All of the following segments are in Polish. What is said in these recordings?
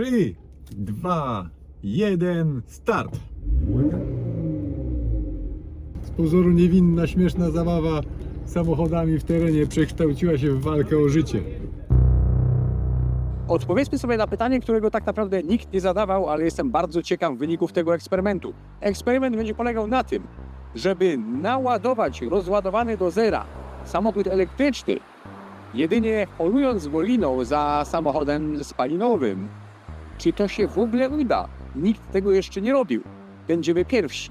3, 2, 1, start! Z pozoru niewinna, śmieszna zabawa samochodami w terenie przekształciła się w walkę o życie. Odpowiedzmy sobie na pytanie, którego tak naprawdę nikt nie zadawał, ale jestem bardzo ciekaw wyników tego eksperymentu. Eksperyment będzie polegał na tym, żeby naładować rozładowany do zera samochód elektryczny, jedynie polując go liną za samochodem spalinowym. Czy to się w ogóle uda? Nikt tego jeszcze nie robił. Będziemy pierwsi.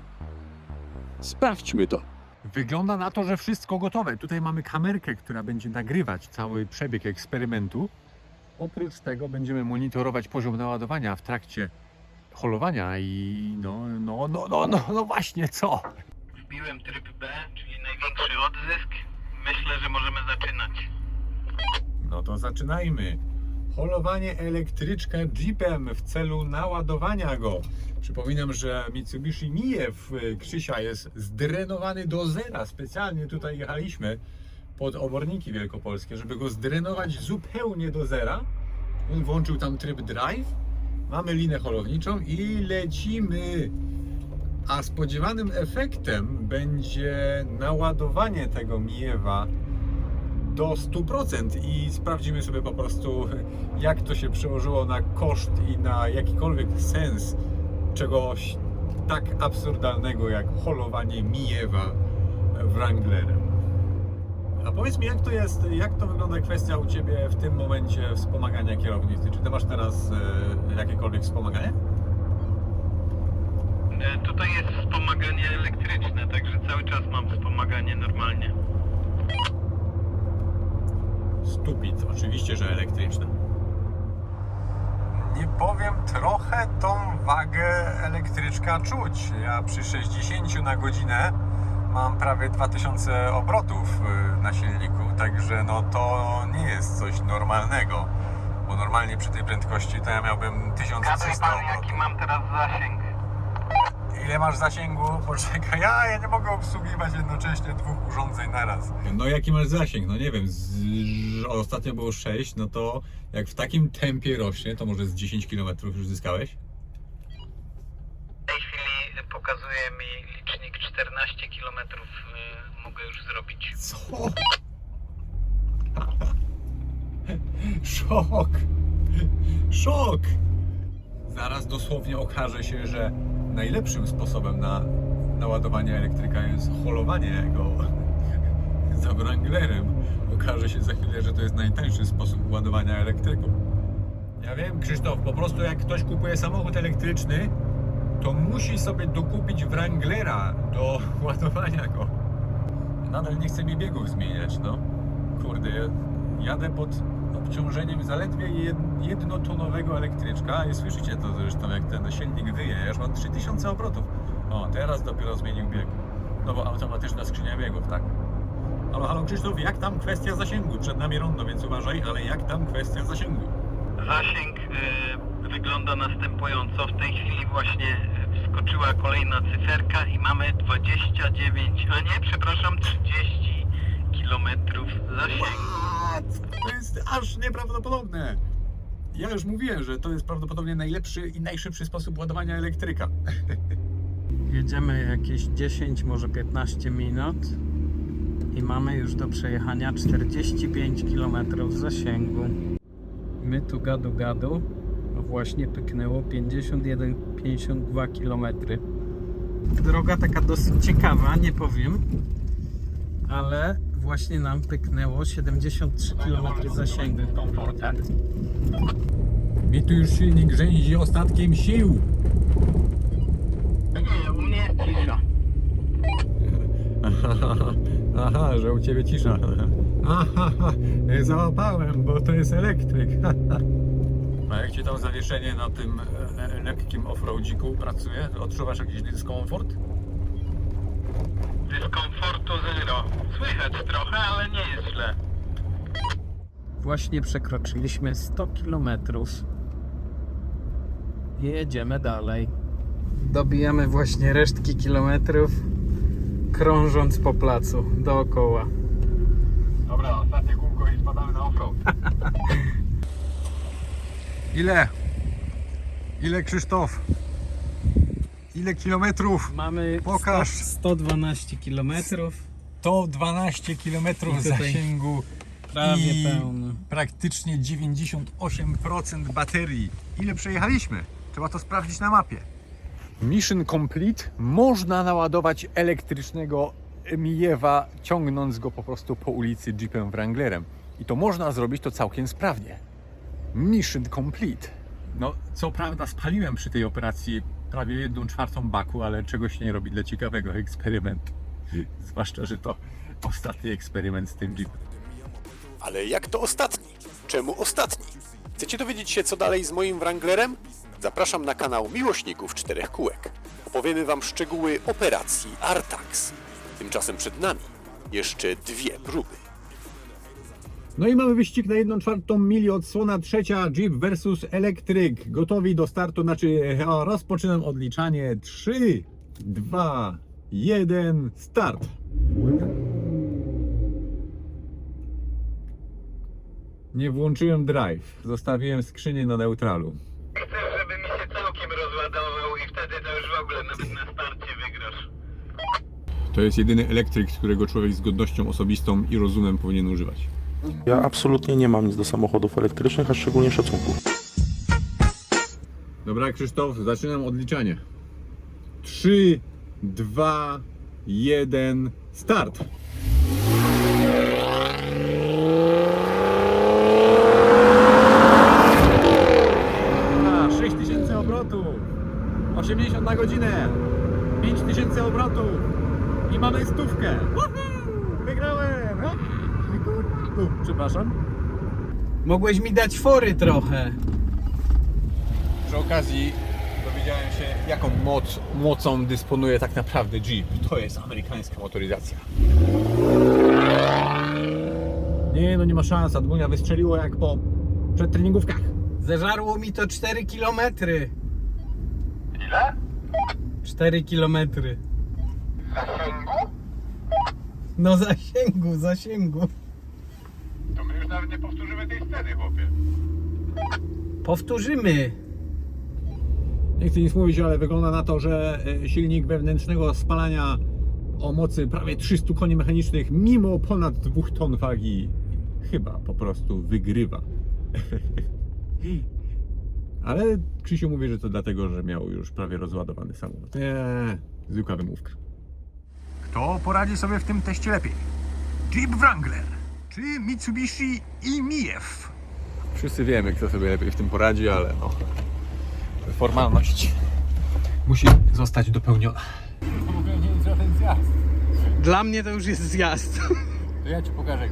Sprawdźmy to. Wygląda na to, że wszystko gotowe. Tutaj mamy kamerkę, która będzie nagrywać cały przebieg eksperymentu. Oprócz tego będziemy monitorować poziom naładowania w trakcie holowania i no, no, no, no, no, no właśnie co? Wbiłem tryb B, czyli największy odzysk. Myślę, że możemy zaczynać. No to zaczynajmy. Holowanie elektryczka Jeepem w celu naładowania go. Przypominam, że Mitsubishi Mijiew y, Krzysia jest zdrenowany do zera. Specjalnie tutaj jechaliśmy pod oborniki wielkopolskie, żeby go zdrenować zupełnie do zera. On włączył tam tryb drive. Mamy linę holowniczą i lecimy. A spodziewanym efektem będzie naładowanie tego Mijewa do 100% i sprawdzimy sobie po prostu, jak to się przełożyło na koszt i na jakikolwiek sens czegoś tak absurdalnego jak holowanie Mijewa Wranglerem. A powiedz mi, jak to jest, jak to wygląda kwestia u Ciebie w tym momencie wspomagania kierownicy? Czy Ty masz teraz e, jakiekolwiek wspomaganie? E, Tutaj jest wspomaganie elektryczne, także cały czas mam wspomaganie normalnie. Stupid, oczywiście, że elektryczne. Nie powiem, trochę tą wagę elektryczka czuć. Ja przy 60 na godzinę mam prawie 2000 obrotów y, na silniku, także no to nie jest coś normalnego. Bo normalnie przy tej prędkości to ja miałbym Gadaj 1300 pan, obrotów. jaki mam teraz zasięg. Ile masz zasięgu? Poczekaj, ja, ja nie mogę obsługiwać jednocześnie dwóch urządzeń naraz. No jaki masz zasięg? No nie wiem, z, ostatnio było 6, no to jak w takim tempie rośnie, to może z 10 km już zyskałeś? W tej chwili pokazuje mi licznik 14 km mogę już zrobić. Co? Szok! Szok! Zaraz dosłownie okaże się, że najlepszym sposobem na naładowanie elektryka jest holowanie go za Wranglerem. Okaże się za chwilę, że to jest najtańszy sposób ładowania elektryków. Ja wiem, Krzysztof, po prostu jak ktoś kupuje samochód elektryczny, to musi sobie dokupić Wranglera do ładowania go. Nadal nie chce mi biegów zmieniać, no. Kurde, jadę pod obciążeniem zaledwie jed- jednotonowego elektryczka i słyszycie to zresztą, jak ten silnik wyje. Ja już mam 3000 obrotów. O, teraz dopiero zmienił bieg. No bo automatyczna skrzynia biegów, tak? Halo, halo Krzysztof, jak tam kwestia zasięgu? Przed nami rondo, więc uważaj, ale jak tam kwestia zasięgu? Zasięg e, wygląda następująco. W tej chwili właśnie wskoczyła kolejna cyferka i mamy 29, a nie, przepraszam, 30 kilometrów zasięgu. What? To jest aż nieprawdopodobne. Ja już mówiłem, że to jest prawdopodobnie najlepszy i najszybszy sposób ładowania elektryka. Jedziemy jakieś 10, może 15 minut i mamy już do przejechania 45 km zasięgu. My tu gadu gadu, właśnie pyknęło 51-52 km. Droga taka dosyć ciekawa, nie powiem, ale właśnie nam pyknęło 73 km zasięgu. Mi tu już silnik rzęzi ostatkiem sił. Nie, u mnie cisza. Aha, aha, że u ciebie cisza. Aha, załapałem, bo to jest elektryk. A jak ci tam zawieszenie na tym e, lekkim offroadziku pracuje? Odczuwasz jakiś dyskomfort? Dyskomfortu zero. Słychać trochę, ale nie jest źle. Właśnie przekroczyliśmy 100 km. Jedziemy dalej. Dobijamy właśnie resztki kilometrów, krążąc po placu dookoła. Dobra, ostatnie kółko i spadamy na offroad. Ile? Ile Krzysztof? Ile kilometrów? Mamy Pokaż. 100, 112 km. To 12 kilometrów zasięgu Prawie i praktycznie 98% baterii. Ile przejechaliśmy? Trzeba to sprawdzić na mapie. Mission complete. Można naładować elektrycznego Mijewa, ciągnąc go po prostu po ulicy Jeepem Wranglerem. I to można zrobić to całkiem sprawnie. Mission complete. No, co prawda spaliłem przy tej operacji prawie jedną czwartą baku, ale czegoś nie robi dla ciekawego eksperymentu. Zwłaszcza, że to ostatni eksperyment z tym Jeepem. Ale jak to ostatni? Czemu ostatni? Chcecie dowiedzieć się, co dalej z moim Wranglerem? Zapraszam na kanał Miłośników Czterech Kółek. Opowiemy Wam szczegóły operacji Artax. Tymczasem przed nami jeszcze dwie próby. No i mamy wyścig na 1 czwartą mili, odsłona trzecia, Jeep versus Electric. Gotowi do startu, znaczy e, rozpoczynam odliczanie. 3, 2, 1, start. Nie włączyłem drive, zostawiłem skrzynię na neutralu. Chcę, żeby mi się całkiem rozładował i wtedy to już w ogóle nawet na starcie wygrasz. To jest jedyny elektryk, którego człowiek z godnością osobistą i rozumem powinien używać. Ja absolutnie nie mam nic do samochodów elektrycznych, a szczególnie szacunku. Dobra, Krzysztof, zaczynam odliczanie. 3, 2, 1, start. A, 6000 obrotów. 80 na godzinę. 5000 obrotów. I mamy stówkę. Woohoo! U, Przepraszam. Mogłeś mi dać fory trochę. Przy okazji dowiedziałem się, jaką moc, mocą dysponuje tak naprawdę Jeep. To jest amerykańska motoryzacja. Nie, no nie ma szans. Adgunia wystrzeliło jak po przedtreningówkach. Zeżarło mi to 4 km. Ile? 4 km. Zasięgu? No zasięgu, zasięgu. Nawet nie powtórzymy tej sceny, chłopie. Powtórzymy. Nie chcę nic mówić, ale wygląda na to, że e, silnik wewnętrznego spalania o mocy prawie 300 koni mechanicznych, mimo ponad 2 ton wagi, chyba po prostu wygrywa. Ale Krzysiu mówi, że to dlatego, że miał już prawie rozładowany samochód. Nie, zwykła wymówka. Kto poradzi sobie w tym teście lepiej? Jeep Wrangler czy Mitsubishi Imiew? Wszyscy wiemy, kto sobie lepiej w tym poradzi, ale no formalność musi zostać dopełniona. Dla mnie to już jest zjazd. To ja ci pokażę, jak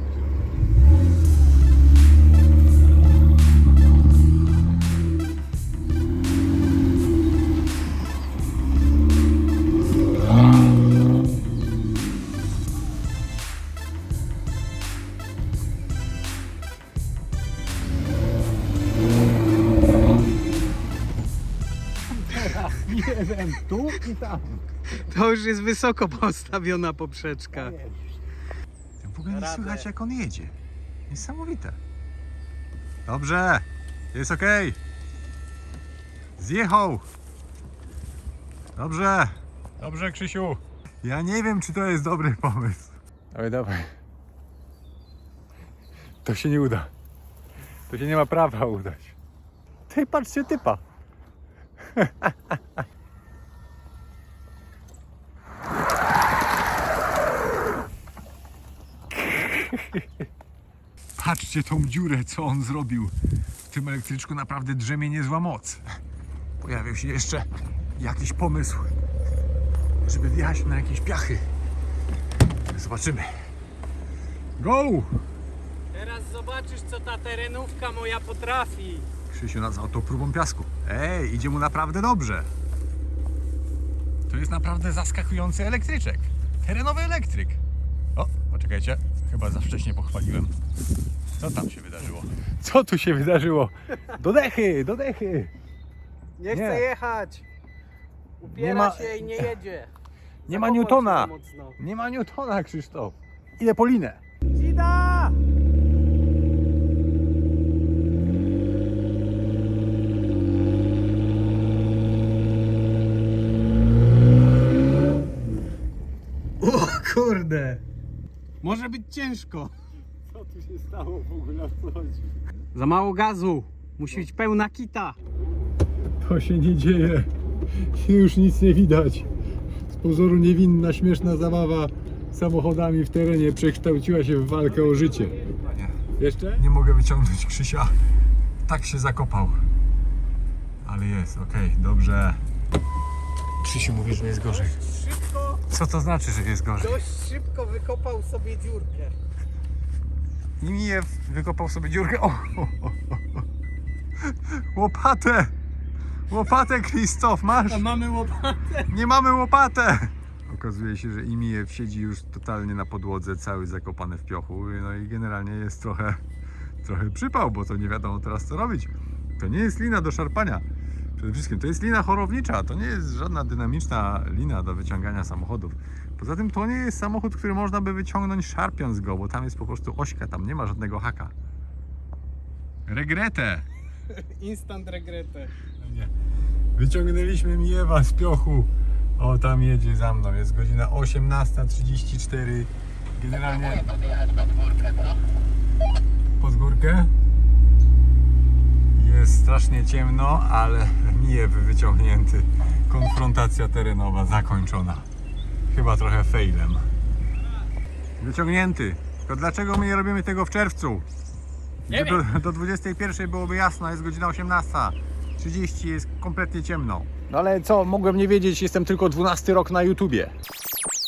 i tam. To już jest wysoko postawiona poprzeczka. W ogóle nie Radę. słychać jak on jedzie. Niesamowite. Dobrze, jest ok. Zjechał. Dobrze. Dobrze, Krzysiu. Ja nie wiem, czy to jest dobry pomysł. Ale dawaj. To się nie uda. To się nie ma prawa udać. Ty patrzcie typa. Patrzcie tą dziurę, co on zrobił. W tym elektryczku naprawdę drzemie niezła moc. Pojawił się jeszcze jakiś pomysł, żeby wjechać na jakieś piachy. Zobaczymy. Go! Teraz zobaczysz, co ta terenówka moja potrafi. Krzysiu nazwał to próbą piasku. Ej, idzie mu naprawdę dobrze. To jest naprawdę zaskakujący elektryczek. Terenowy elektryk. O, poczekajcie, Chyba za wcześnie pochwaliłem. Co tam się wydarzyło? Co tu się wydarzyło? Dodechy, dodechy. Nie chce Nie. jechać. Upiera Nie ma- się i nie jedzie. Nie ma Newtona. Nie ma Newtona, Krzysztof. Ile polinę? Zida! O kurde! Może być ciężko. Co tu się stało w ogóle? O co chodzi? Za mało gazu. Musi być pełna kita. To się nie dzieje. Już nic nie widać. Z pozoru niewinna, śmieszna zabawa samochodami w terenie przekształciła się w walkę o życie. Jeszcze? Nie mogę wyciągnąć Krzysia. Tak się zakopał. Ale jest, okej, dobrze. Krzysiu mówi, że jest gorzej. Co to znaczy, że jest gorzej? dość szybko wykopał sobie dziurkę. I Mijew wykopał sobie dziurkę. O, o, o, o. Łopatę! Łopatę, Krzysztof, masz? A mamy łopatę. Nie mamy łopatę! Okazuje się, że Imijew siedzi już totalnie na podłodze, cały zakopany w piochu. No i generalnie jest trochę, trochę przypał, bo to nie wiadomo teraz co robić. To nie jest lina do szarpania. Przede wszystkim to jest lina chorownicza, to nie jest żadna dynamiczna lina do wyciągania samochodów. Poza tym to nie jest samochód, który można by wyciągnąć szarpiąc go, bo tam jest po prostu ośka, tam nie ma żadnego haka. Regretę! Instant regretę. Nie. Wyciągnęliśmy Mijewa z piochu. O, tam jedzie za mną. Jest godzina 18.34. Generalnie. Pod górkę? Jest strasznie ciemno, ale Mijew wyciągnięty. Konfrontacja terenowa zakończona. Chyba trochę failem. Wyciągnięty. Tylko dlaczego my nie robimy tego w czerwcu? Nie do, do 21 byłoby jasno, jest godzina 18.30, jest kompletnie ciemno. No ale co, mogłem nie wiedzieć, jestem tylko 12 rok na YouTubie.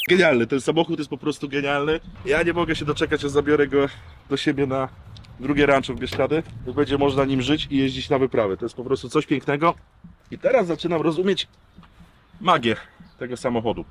Genialny, ten samochód jest po prostu genialny. Ja nie mogę się doczekać, aż zabiorę go do siebie na drugie rancho w Bieszczady. Będzie można nim żyć i jeździć na wyprawy. To jest po prostu coś pięknego. I teraz zaczynam rozumieć magię tego samochodu.